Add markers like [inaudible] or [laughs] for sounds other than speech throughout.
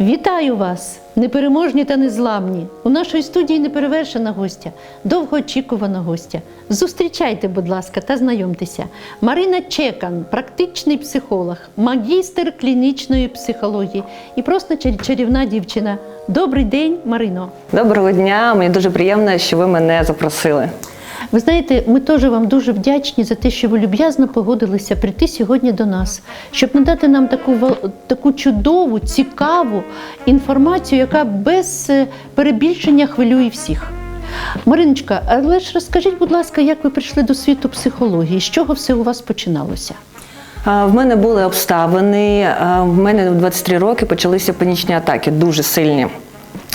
Вітаю вас, непереможні та незламні. У нашої студії неперевершена гостя, довгоочікувана гостя. Зустрічайте, будь ласка, та знайомтеся. Марина Чекан, практичний психолог, магістр клінічної психології і просто чар- чарівна дівчина. Добрий день, Марино. Доброго дня, мені дуже приємно, що ви мене запросили. Ви знаєте, ми теж вам дуже вдячні за те, що ви люб'язно погодилися прийти сьогодні до нас, щоб надати нам таку таку чудову, цікаву інформацію, яка без е, перебільшення хвилює всіх. Мариночка, але ж розкажіть, будь ласка, як ви прийшли до світу психології? З чого все у вас починалося? В мене були обставини. В мене в 23 роки почалися панічні атаки, дуже сильні.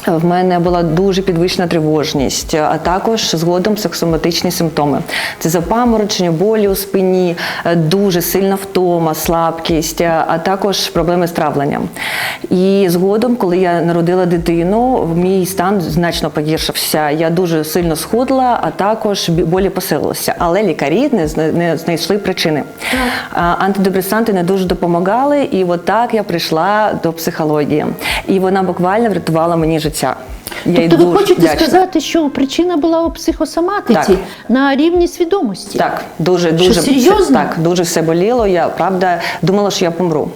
В мене була дуже підвищена тривожність, а також згодом психосоматичні симптоми. Це запаморочення, болі у спині, е, дуже сильна втома, слабкість, е, а також проблеми з травленням. І згодом, коли я народила дитину, мій стан значно погіршився. Я дуже сильно схудла, а також болі посилилися. Але лікарі не, знайшли причини. Антидепресанти не дуже допомагали, і от я прийшла до психології. І вона буквально врятувала мені життя. Я їй тобто ви хочете вдячна. сказати, що причина була у психосоматиці Так. на рівні свідомості? Так, дуже Що, дуже серйозно? так, дуже все боліло. Я правда думала, що я помру.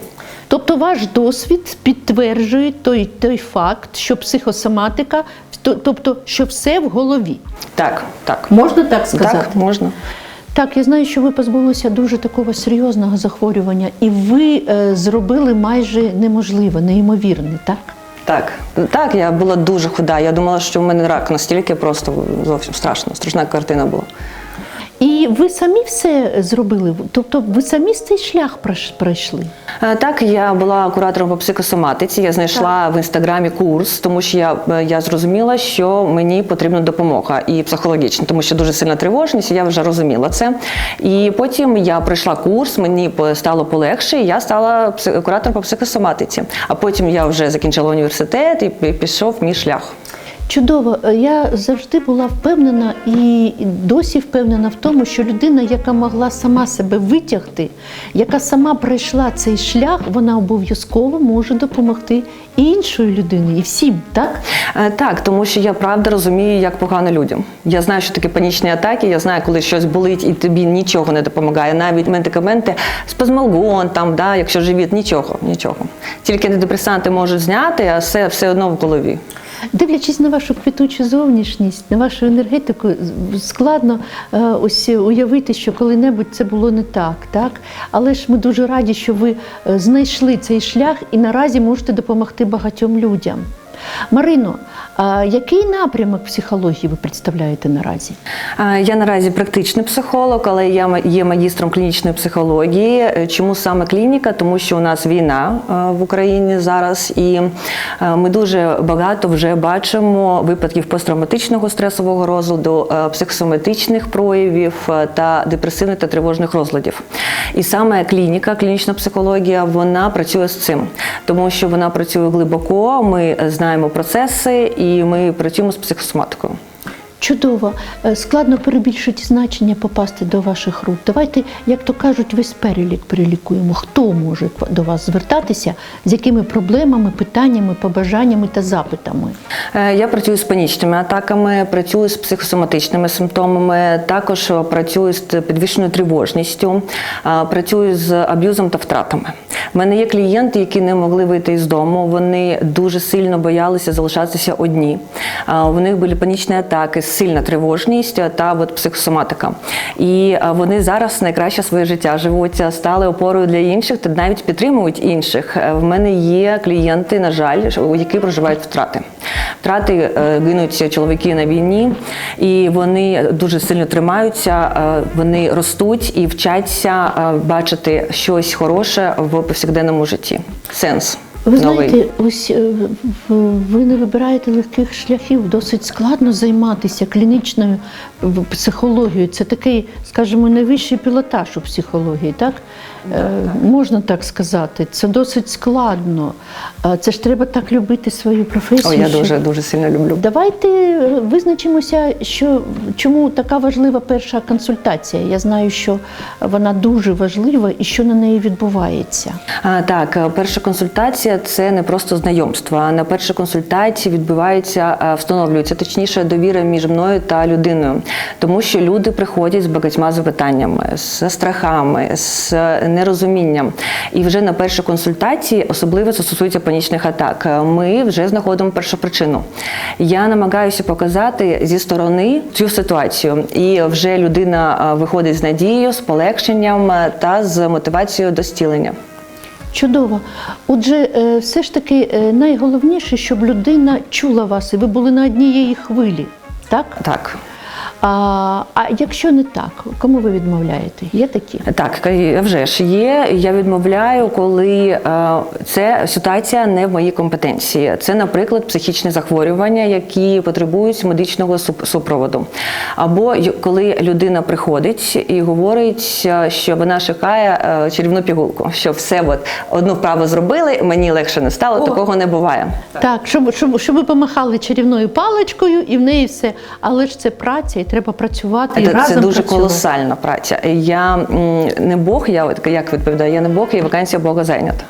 Тобто ваш досвід підтверджує той, той факт, що психосоматика, тобто, що все в голові. Так, так. Можна так сказати? Так, можна. Так, я знаю, що ви позбулися дуже такого серйозного захворювання, і ви е, зробили майже неможливе, неймовірне, так? Так, так, я була дуже худа. Я думала, що в мене рак настільки просто зовсім страшно. Страшна картина була. І ви самі все зробили? Тобто ви самі цей шлях пройшли? Е, Так, я була куратором по психосоматиці. Я знайшла в інстаграмі курс, тому що я, е, я зрозуміла, що мені потрібна допомога і психологічна, тому що дуже сильна тривожність. Я вже розуміла це. І потім я пройшла курс, мені стало полегше, і я стала куратором по психосоматиці. А потім я вже закінчила університет і пішов мій шлях. Чудово. Е, Я завжди була впевнена і досі впевнена в тому, що людина, яка могла сама себе витягти, яка сама пройшла цей шлях, вона обов'язково може допомогти і іншої людині, і всім, так? Е, Так, тому що я правда розумію, як погано людям. Я знаю, що таке панічні атаки. Я знаю, коли щось болить і тобі нічого не допомагає. Навіть медикаменти, спазмалгон, там, да, якщо живіт, нічого, нічого. Тільки антидепресанти можуть зняти, а все, все одно в голові. Дивлячись на вашу квітучу зовнішність, на вашу енергетику, складно е, ось уявити, що коли-небудь це було не так, так? Але ж ми дуже раді, що ви е, знайшли цей шлях і наразі можете допомогти багатьом людям. Марино, а який напрямок психології ви представляєте наразі? Я наразі практичний психолог, але я є магістром клінічної психології. Е, Чому саме клініка? Тому що у нас війна е, в Україні зараз, і е, ми дуже багато вже бачимо випадків посттравматичного стресового розладу, психосоматичних проявів та депресивних та тривожних розладів. І саме клініка, клінічна психологія, вона працює з цим, тому що вона працює глибоко. Ми е, знаємо процеси і ми працюємо з психосоматикою. Чудово, Е, складно перебільшити значення попасти до ваших рук. Давайте, як то кажуть, весь перелік перелікуємо. Хто може до вас звертатися, з якими проблемами, побажаннями та запитами? Е, Я працюю з панічними атаками, працюю з психосоматичними симптомами, також е, працюю з підвищеною тривожністю, е, працюю з аб'юзом та втратами. У мене є клієнти, які не могли вийти із дому. Вони дуже сильно боялися залишатися одні. Е, У них були панічні атаки, сильна тривожність е, та от психосоматика. І е, вони зараз найкраще своє життя живуть, е, стали опорою для інших та навіть підтримують інших. Е, В мене є клієнти, на жаль, які проживають втрати. Втрати е, гинуть чоловіки на війні, і вони дуже сильно тримаються, е, вони ростуть і вчаться е, бачити щось хороше в повсякденному житті. Сенс. Ви новий. знаєте, ось ви не вибираєте легких шляхів. Досить складно займатися клінічною психологією. Це такий, скажімо, найвищий пілотаж у психології, так? Е, Можна так сказати, це досить складно. Е, Це ж треба так любити свою професію. О, я дуже дуже сильно люблю. Давайте е, визначимося, що чому така важлива перша консультація. Я знаю, що вона дуже важлива і що на неї відбувається. А, так, перша консультація це не просто знайомство. На першій консультації відбувається, встановлюється точніше довіра між мною та людиною, тому що люди приходять з багатьма запитаннями, з страхами, з нерозумінням. І вже на першій консультації, особливо це стосується панічних атак, ми вже знаходимо першопричину. Я намагаюся показати зі сторони цю ситуацію, і вже людина виходить з надією, з полегшенням та з мотивацією до зцілення. Чудово. Отже, е, все ж таки е, найголовніше, щоб людина чула вас і ви були на однієї хвилі. Так? Так. А, а якщо не так, кому ви відмовляєте? Є такі? Так, вже ж є. Я відмовляю, коли е, це ситуація не в моїй компетенції. Це, наприклад, психічні захворювання, які потребують медичного суп- супроводу. Або коли людина приходить і говорить, е, що вона шукає е, чарівну пігулку, що все от одну вправу зробили, мені легше не стало. Такого не буває. Так, щоб, щоб, щоб ви помахали чарівною паличкою і в неї все. Але ж це праця, треба працювати і Це, разом це дуже працювати. колосальна праця. Я не Бог, я як відповідаю, я не Бог, я вакансія Бога зайнята.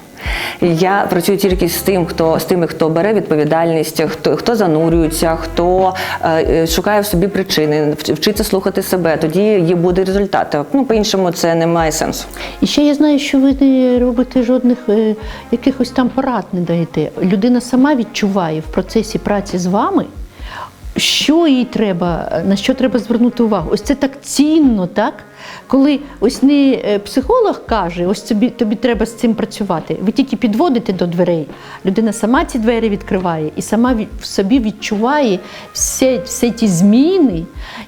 Я працюю тільки з тим, хто з тими, хто бере відповідальність, хто хто занурюється, хто е, е, шукає в собі причини, вчиться слухати себе. Тоді є буде результат. Ну по-іншому це не має сенсу. І ще я знаю, що ви не робите жодних е, якихось там порад не даєте. Людина сама відчуває в процесі праці з вами, що їй треба, на що треба звернути увагу. Ось це так цінно, так? Коли ось не е, психолог каже, ось тобі, тобі треба з цим працювати. Ви тільки підводите до дверей. Людина сама ці двері відкриває і сама в собі відчуває всі, всі ті зміни.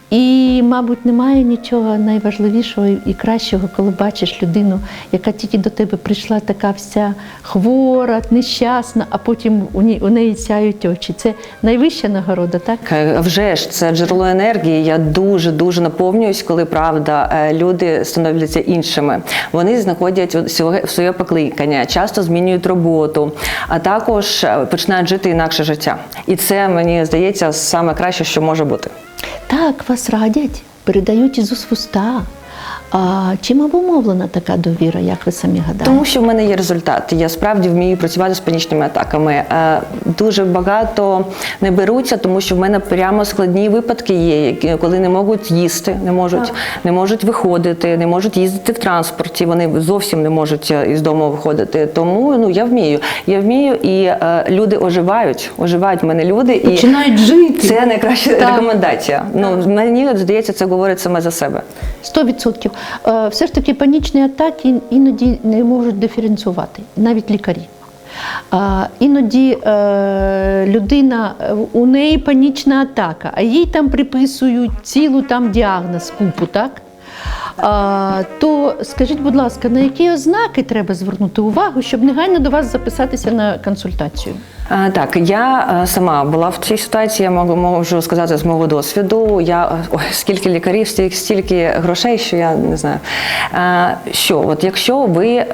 І, мабуть, немає нічого найважливішого і кращого, коли бачиш людину, яка тільки до тебе прийшла така вся хвора, нещасна, а потім у неї, у неї сяють очі. Це найвища нагорода, так? Е, Вже ж це джерело енергії. Я дуже дуже наповнююсь, коли правда е, люди становляться іншими. Вони знаходять своє покликання, часто змінюють роботу, а також е, починають жити інакше життя. І це мені здається саме краще, що може бути. Так, вас радять, передають із уст в уста. А чим обумовлена така довіра, як ви самі гадаєте? Тому що в мене є результат. Я справді вмію працювати з панічними атаками. Е, Дуже багато не беруться, тому що в мене прямо складні випадки є, коли не можуть їсти, не можуть, не можуть виходити, не можуть їздити в транспорті. Вони зовсім не можуть е, із дому виходити. Тому ну я вмію. Я вмію, і е, люди оживають. Оживають в мене люди і Починають жити. Це найкраща Так. рекомендація. Ну мені здається, це говорить саме за себе. Сто відсотків. Е, Все ж таки панічні атаки іноді не можуть диференціювати, навіть лікарі. А, іноді е, людина, е, у неї панічна атака, а їй там приписують цілу там діагноз, купу, так? То скажіть, будь ласка, на які ознаки треба звернути увагу, щоб негайно до вас записатися на консультацію? Так, я е, сама була в цій ситуації, я можу, можу сказати з мого досвіду. Я е, ой, скільки лікарів, стільки, стільки грошей, що я не знаю. Е, Що, от якщо ви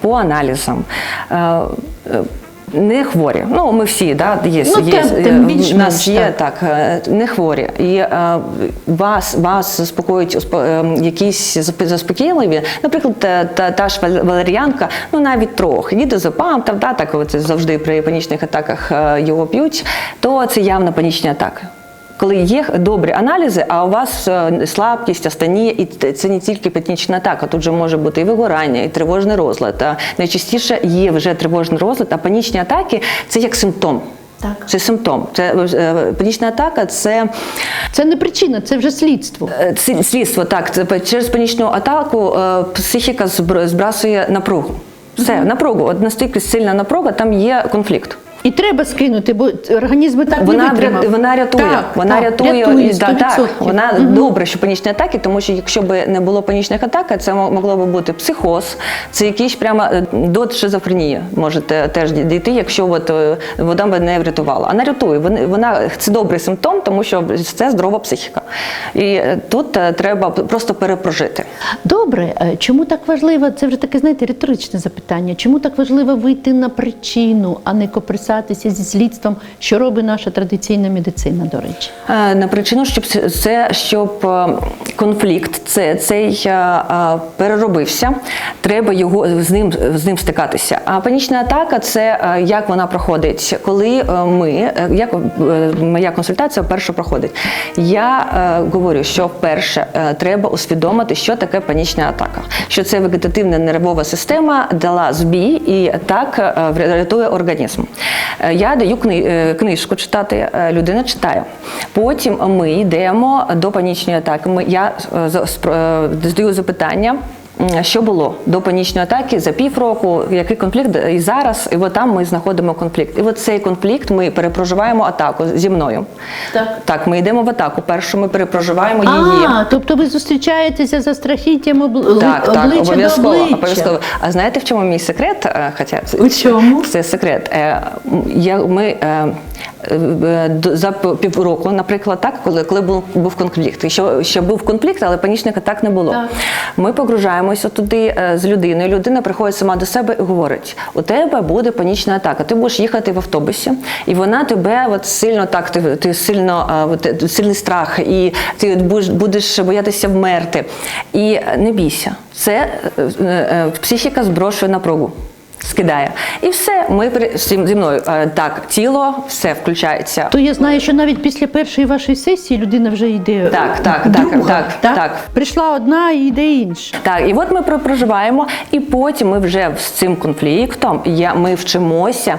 по аналізам. Не хворі, ну ми всі, да, є, Ну, є тим- е, тим в більш-менш, нас є так. так, е, не хворі. І е, вас, вас заспокоюють якісь заспокійливі, наприклад, та, та, та ж вал- валеріанка, ну навіть трохи, дідозепам, там, да, так це завжди при панічних атаках його п'ють, то це явно панічні атаки. Коли є добрі аналізи, а у вас е, слабкість, астенія, і це не тільки панічна атака, тут же може бути і вигорання, і тривожний розлад. А найчастіше є вже тривожний розлад, а панічні атаки це як симптом. Так. Це симптом. Це е, панічна атака, це Це не причина, це вже слідство. Е, Ці- Слідство, так, це через панічну атаку е, психіка збр- збрасує напругу. Все, напругу. От настільки сильна напруга, там є конфлікт. І треба скинути, бо організм би так Вона, не витримав. вона рятує, Так, вона так, рятує, рятує да, так, вона Мгм. добре, що панічні атаки, тому що якщо б не було панічних атак, це могло би бути психоз, це якийсь прямо е, до шизофренії можете теж дійти, якщо от, е, вода б не врятувала. А не рятує. Вона, вона це добрий симптом, тому що це здорова психіка. І е, тут треба просто перепрожити. Добре, чому так важливо? Це вже таке, знаєте, риторичне запитання. Чому так важливо вийти на причину, а не коприсатися зі слідством, що робить наша традиційна медицина, до речі? Е, На причину, щоб це- щоб е, конфлікт, це цей е, переробився, треба його з ним з ним стикатися. А панічна атака це як вона проходить, коли ми як моя консультація вперше проходить. Я говорю, що вперше е, треба усвідомити, що таке панічна атака, що це вегетативна нервова система дала збій і так е, рятує організм. Е, Я даю е, книжку читати, е, людина читає. Потім ми йдемо до панічної атаки. Я задаю запитання. Що було до панічної атаки за півроку, який конфлікт і зараз, і от там ми знаходимо конфлікт. І от цей конфлікт ми перепроживаємо атаку зі мною. Так. Так, ми йдемо в атаку. Першу ми перепроживаємо її. А, тобто ви зустрічаєтеся за страхіттям обл... Так, так, обличчя до обов'язково, обов'язково. А знаєте, в чому мій секрет? Е, Хоча У чому? це секрет. Е, Я ми е, за півроку, наприклад, так, коли, коли був, був конфлікт. Що, що був конфлікт, але панічних атак не було. Так. Ми погружаємося туди е, з людиною. Людина приходить сама до себе і говорить: у тебе буде панічна атака. Ти будеш їхати в автобусі, і вона тебе от сильно так, ти, ти сильно от, е, сильний страх, і ти будеш, будеш боятися вмерти. І е, не бійся. Це е, е, е, психіка зброшує напругу. Скидає. І все, ми при- зі мною е, так, тіло, все включається. То я знаю, що навіть після першої вашої сесії людина вже йде Так, так, друга, так, так. так. Прийшла одна і йде інша. Так, і от ми проживаємо, і потім ми вже з цим конфліктом я, ми вчимося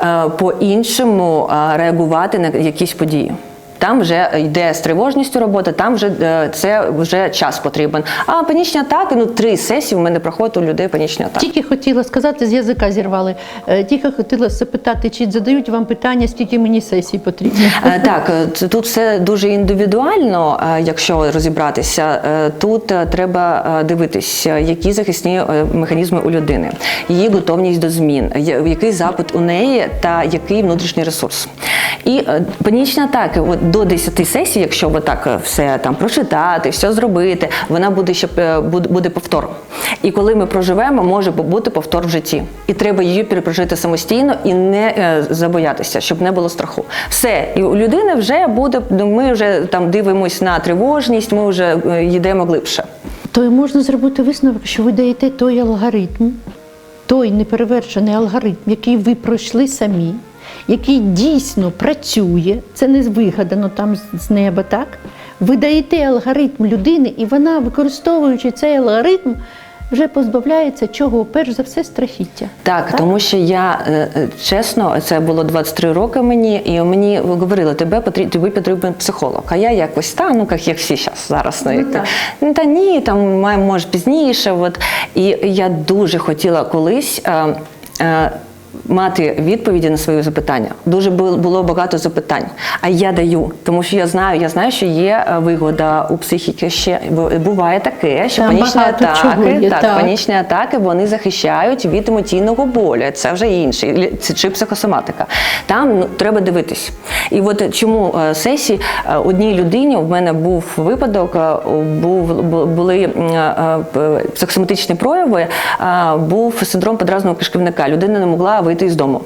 е, по-іншому е, реагувати на якісь події. Там вже йде з тривожністю робота, там вже е, це вже час потрібен. А панічні атаки, ну три сесії в мене проходять у людей панічні атаки. Тільки хотіла сказати, з язика зірвали. Е, Тільки хотіла запитати, чи задають вам питання, скільки мені сесій потрібно. Е, Так, тут все дуже індивідуально, якщо розібратися. Тут треба дивитися, які захисні механізми у людини, її готовність до змін, який запит у неї та який внутрішній ресурс. І е, панічні атаки, от до 10 сесій, якщо ви так е, все там прочитати, все зробити, вона буде ще е, буде, повтор. І коли ми проживемо, може бути повтор в житті. І треба її перепрожити самостійно і не забоятися, щоб не було страху. Все, і у людини вже буде. ну, Ми вже там дивимось на тривожність, ми вже йдемо глибше. То можна зробити висновок, що ви даєте той алгоритм, той неперевершений алгоритм, який ви пройшли самі, який дійсно працює, це не вигадано там з- неба, так? Ви даєте алгоритм людини, і вона, використовуючи цей алгоритм, вже позбавляється чого? Перш за все, страхіття. Так, тому що я е, е, чесно, це було 23 роки мені, і мені говорили, тебе потрібен, тобі потрібен психолог. А я якось та, ну як, як всі зараз зараз. Ну, так. ну, та ні, там має, може пізніше. От. І я дуже хотіла колись. Е, е, Мати відповіді на свої запитання. Дуже було багато запитань. А я даю, тому що я знаю, я знаю, що є е, вигода у психіки. Ще буває таке, що Там панічні атаки, є, так, так. панічні атаки вони захищають від емоційного болю. Це вже інше, це чи психосоматика. Там ну, треба дивитись. І от чому е, сесії е, одній людині в мене був випадок, був були психосоматичні прояви, був синдром подразного кишківника. Людина не могла вийти з дому.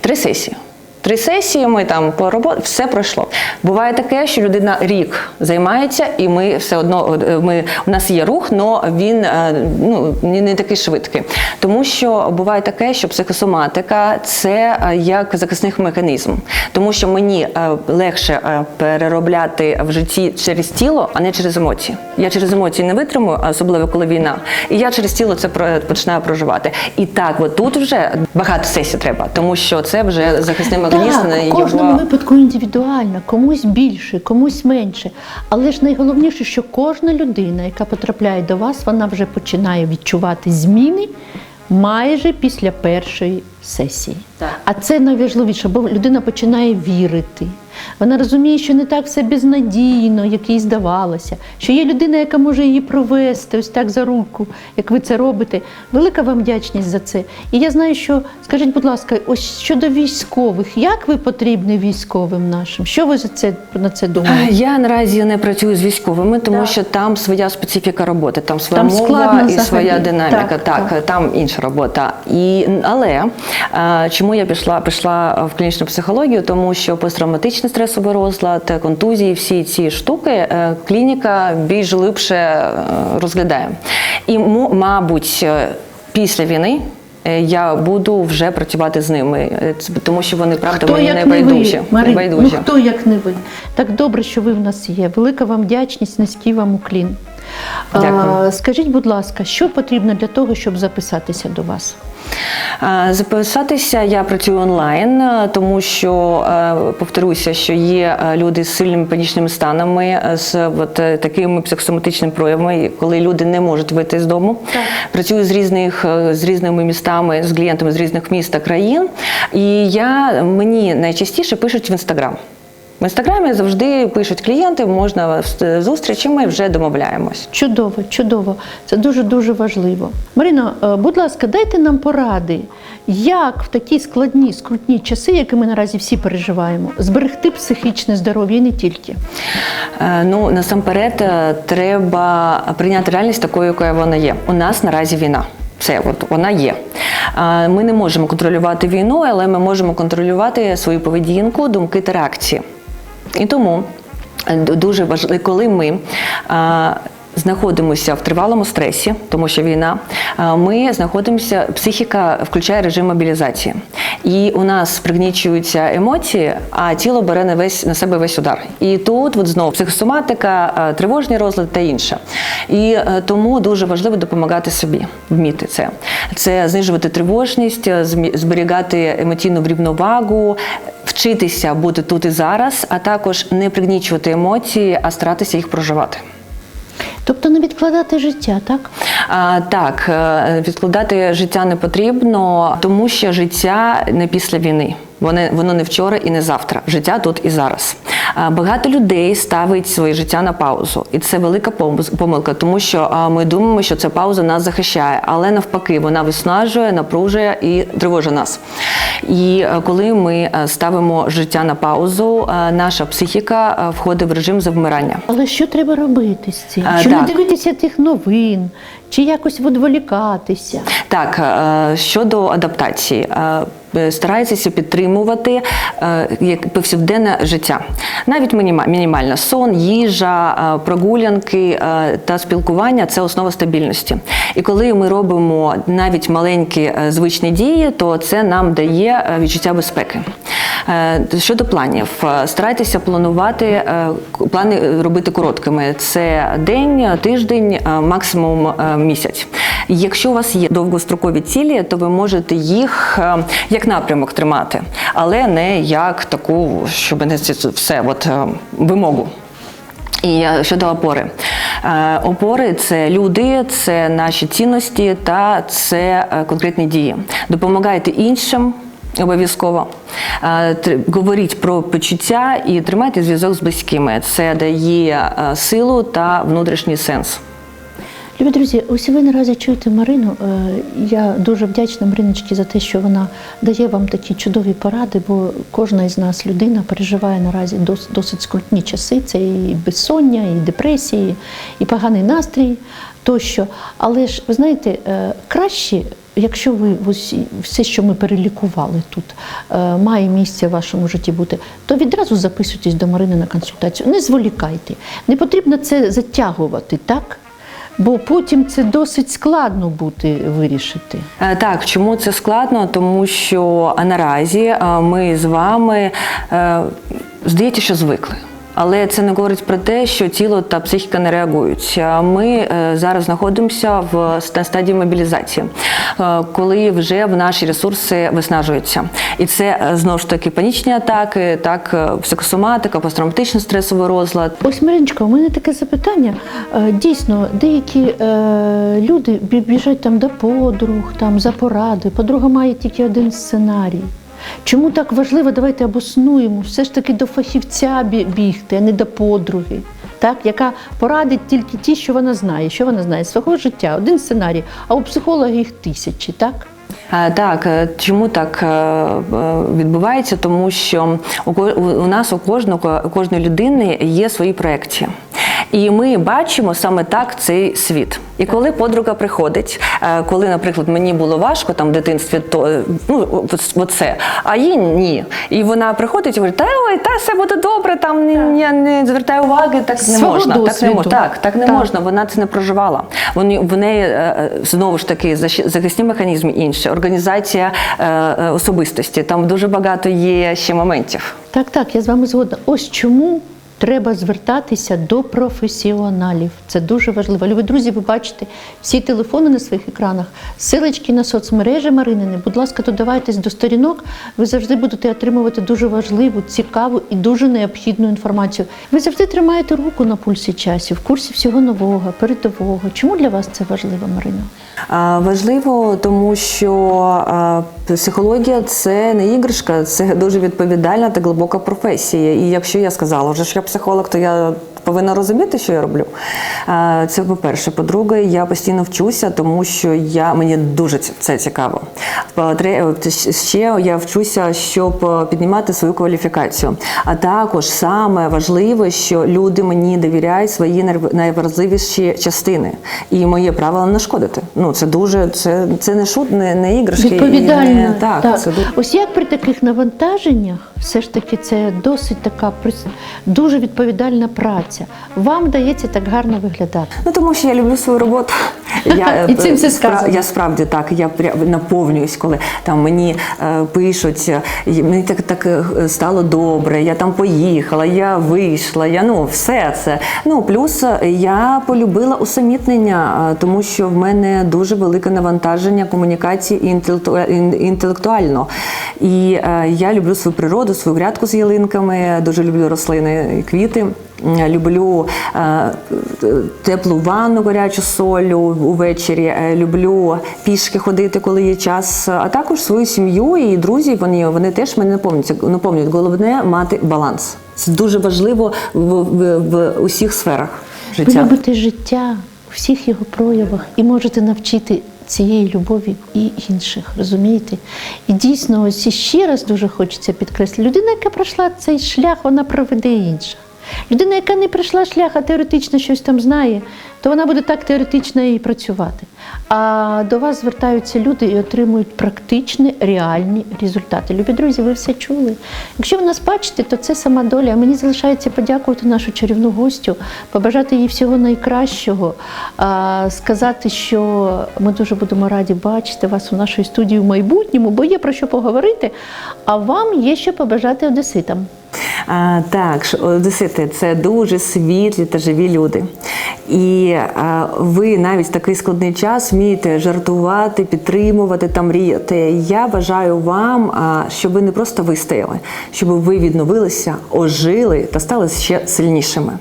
Три сесії. Три сесії ми там по роботі, все пройшло. Буває таке, що людина рік займається, і ми все одно е, ми у нас є рух, але він е, ну не такий швидкий. Тому що буває таке, що психосоматика це е, як захисний механізм, тому що мені легше переробляти в житті через тіло, а не через емоції. Я через емоції не витримую, особливо коли війна. І я через тіло це починаю проживати. І так, от тут вже багато сесій треба, тому що це вже захисний механізм. Так, і в кожному його... випадку індивідуально, комусь більше, комусь менше. Але ж найголовніше, що кожна людина, яка потрапляє до вас, вона вже починає відчувати зміни майже після першої сесії. Так. А це найважливіше, бо людина починає вірити. Вона розуміє, що не так все безнадійно, як їй здавалося, що є людина, яка може її провести ось так за руку, як ви це робите. Велика вам вдячність за це. І я знаю, що скажіть, будь ласка, ось щодо військових, як ви потрібні військовим нашим? Що ви за це на це думаєте? Я наразі не працюю з військовими, тому Так. що там своя специфіка роботи, там своя Там мова і взагалі. своя динаміка. Так, Так, так. там інша робота. І але чому я пішла пішла в клінічну психологію? Тому що посттравматичний стресовий розлад, контузії, всі ці штуки е, клініка більш глибше е, розглядає. І мабуть, е, після війни. Я буду вже працювати з ними, тому що вони правда мені не байдужі. Марин, ну хто як не ви? Так добре, що ви в нас є. Велика вам вдячність, низький вам уклін. Дякую. А, скажіть, будь ласка, що потрібно для того, щоб записатися до вас? Е, Записатися я працюю онлайн, е, тому що е, повторюся, що є люди з сильними панічними станами, з от, такими психосоматичними проявами, коли люди не можуть вийти з дому. Працюю з різних з різними містами, з клієнтами з різних міст та країн. І я мені найчастіше пишуть в інстаграм. В інстаграмі завжди пишуть клієнти, можна в зустрічі, ми вже домовляємось. Чудово, чудово. Це дуже дуже важливо. Марина, е, будь ласка, дайте нам поради, як в такі складні, скрутні часи, які ми наразі всі переживаємо, зберегти психічне здоров'я і не тільки. Е, Ну насамперед е, треба прийняти реальність такою, якою вона є. У нас наразі війна. Це от вона є. Е, Ми не можемо контролювати війну, але ми можемо контролювати свою поведінку, думки та реакції. І тому е, дуже важливо, коли ми знаходимося в тривалому стресі, тому що війна, ми знаходимося, психіка включає режим мобілізації. І у нас пригнічуються емоції, а тіло бере на весь на себе весь удар. І тут от знову психосоматика, тривожні розлади та інше. І е, тому дуже важливо допомагати собі, вміти це. Це знижувати тривожність, е, зберігати емоційну рівновагу, вчитися бути тут і зараз, а також не пригнічувати емоції, а старатися їх проживати. Тобто не відкладати життя, так? А, так, е, відкладати життя не потрібно, тому що життя не після війни. Воно, воно не вчора і не завтра. Життя тут і зараз. Багато людей ставить своє життя на паузу, і це велика пом- помилка, тому що ми думаємо, що ця пауза нас захищає, але навпаки, вона виснажує, напружує і тривожить нас. І е, коли ми е, ставимо життя на паузу, е, наша психіка входить в режим завмирання. Але що треба робити з цим? Чи не дивитися тих новин, чи якось відволікатися? Так, щодо адаптації, е, старайтеся підтримувати е, як повсякденне життя. Навіть мінімальна сон, їжа, е, прогулянки та спілкування це основа стабільності. І коли ми робимо навіть маленькі звичні дії, то це нам дає відчуття безпеки. Щодо планів, старайтеся планувати плани робити короткими. Це день, тиждень, максимум місяць. Якщо у вас є довгострокові цілі, то ви можете їх е, як напрямок тримати, але не як таку, щоб не все от, е, вимогу. І е, щодо опори. Е, Опори це люди, це наші цінності та це конкретні дії. Допомагайте іншим. Обов'язково говоріть про почуття і тримайте зв'язок з близькими. Це дає силу та внутрішній сенс. Любі друзі, ось ви наразі чуєте Марину. Е, Я дуже вдячна Мариночці за те, що вона дає вам такі чудові поради, бо кожна із нас людина переживає наразі дос- досить скрутні часи. Це і безсоння, і депресії, і поганий настрій тощо. Але ж ви знаєте, е, краще. Якщо ви ось все, що ми перелікували тут, е, має місце в вашому житті бути, то відразу записуйтесь до Марини на консультацію. Не зволікайте. Не потрібно це затягувати, так? Бо потім це досить складно буде вирішити. Е, Так, чому це складно? Тому що наразі е, ми з вами е, здається, що звикли. Але це не говорить про те, що тіло та психіка не реагують. Ми е, зараз знаходимося в стадії мобілізації, е, коли вже в наші ресурси виснажуються. І це е, знову ж таки панічні атаки, так психосоматика, посттравматичний стресовий розлад. Ось Мариночка, у мене таке запитання. Дійсно, деякі люди біжать там до подруг, там за порадою. Подруга має тільки один сценарій. Чому так важливо? Давайте обоснуємо. Все ж таки до фахівця бігти, а не до подруги. Так, яка порадить тільки ті, що вона знає, що вона знає свого життя, один сценарій, а у психолога їх тисячі, так? Так, е, чому так е, е, відбувається? Тому що у нас у кожного у кожної людини є свої проекції. І ми бачимо саме так цей світ. І коли подруга приходить, е, коли, наприклад, мені було важко там в дитинстві, то е, ну оце, а їй ні. І вона приходить і говорить, та ой, та все буде добре, там не, не, не звертай уваги, так не Свого можна. Так не можна. Так, так не Так. можна. Вона це не проживала. Вони в неї е, знову ж таки захисні механізми інші, організація особистості. Там дуже багато є ще моментів. Так, так, я з вами згодна. Ось чому треба звертатися до професіоналів. Це дуже важливо. Любі друзі, ви бачите всі телефони на своїх екранах, силочки на соцмережі Маринини. Будь ласка, додавайтесь до сторінок. Ви завжди будете отримувати дуже важливу, цікаву і дуже необхідну інформацію. Ви завжди тримаєте руку на пульсі часів, в курсі всього нового, передового. Чому для вас це важливо, Марина? Важливо, тому що психологія це не іграшка, це дуже відповідальна та глибока професія. І якщо я сказала що я психолог, то я повинна розуміти, що я роблю. Це по-перше. По-друге, я постійно вчуся, тому що я, мені дуже це цікаво. По-тре- Ще я вчуся, щоб е, піднімати свою кваліфікацію. А також саме важливе, що люди мені довіряють свої найв- найвразливіші частини. І моє правило не шкодити. Ну це дуже це, це не шут, не, не іграшки. і Відповідально. Не, так, Це. Ось як при таких навантаженнях, все ж таки, це досить така дуже відповідальна праця. Вам вдається так гарно виглядати. Ну тому що я люблю свою роботу. [laughs] Я, І цим все спра- сказано. Я справді так, я наповнююсь, коли там мені е, пишуть, е, мені так, так е, стало добре, я там поїхала, я вийшла, я ну все це. Ну плюс е, я полюбила усамітнення, тому що в мене дуже велике навантаження комунікації інтелектуально. І е, я люблю свою природу, свою грядку з ялинками, дуже люблю рослини і квіти. Люблю е, теплу ванну гарячу солю увечері. Е, Люблю пішки ходити, коли є час. А також свою сім'ю і друзів. Вони, вони теж мене наповнюють. Головне мати баланс. Це дуже важливо в, в, в усіх сферах життя. любите життя всіх його проявах і можете навчити цієї любові і інших, розумієте? І дійсно, ось ще раз дуже хочеться підкреслити, людина, яка пройшла цей шлях, вона проведе інших. Людина, яка не пройшла шлях, а теоретично щось там знає, то вона буде так теоретично і працювати. А до вас звертаються люди і отримують практичні, реальні результати. Любі друзі, ви все чули. Якщо ви нас бачите, то це сама доля. А мені залишається подякувати нашу чарівну гостю, побажати їй всього найкращого, сказати, що ми дуже будемо раді бачити вас у нашій студії в майбутньому, бо є про що поговорити. А вам є що побажати одеситам. А, так, одесити це дуже світлі та живі люди. І а, ви навіть в такий складний час вмієте жартувати, підтримувати та мріяти. Я бажаю вам, щоб ви не просто вистояли, щоб ви відновилися, ожили та стали ще сильнішими.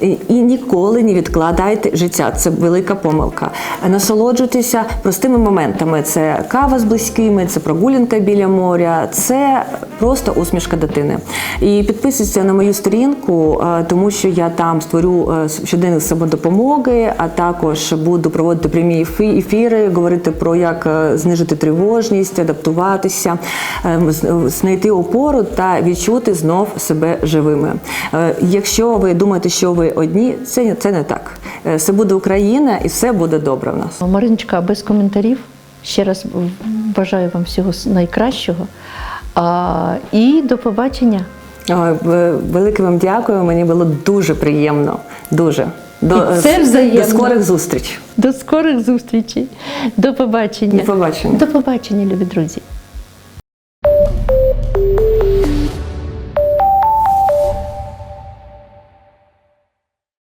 І, і ніколи не відкладайте життя. Це велика помилка. Насолоджуйтеся простими моментами. Це кава з близькими, це прогулянка біля моря, це просто усмішка дитини. І підписуйтесь на мою сторінку, е, тому що я там створю е, щоденник самодопомоги, а також буду проводити прямі ефі- ефіри, говорити про як е, знижити тривожність, адаптуватися, е, знайти опору та відчути знов себе живими. Е, Якщо ви думаєте, що ви одні, це, це не так. Е, Все буде Україна і все буде добре в нас. Мариночка, без коментарів. Ще раз бажаю вам всього найкращого. А, і до побачення. Велике вам дякую. Мені було дуже приємно. Дуже. До, І це взаємно. до скорих зустріч. До скорих зустрічей. До побачення. До побачення. До побачення, любі друзі.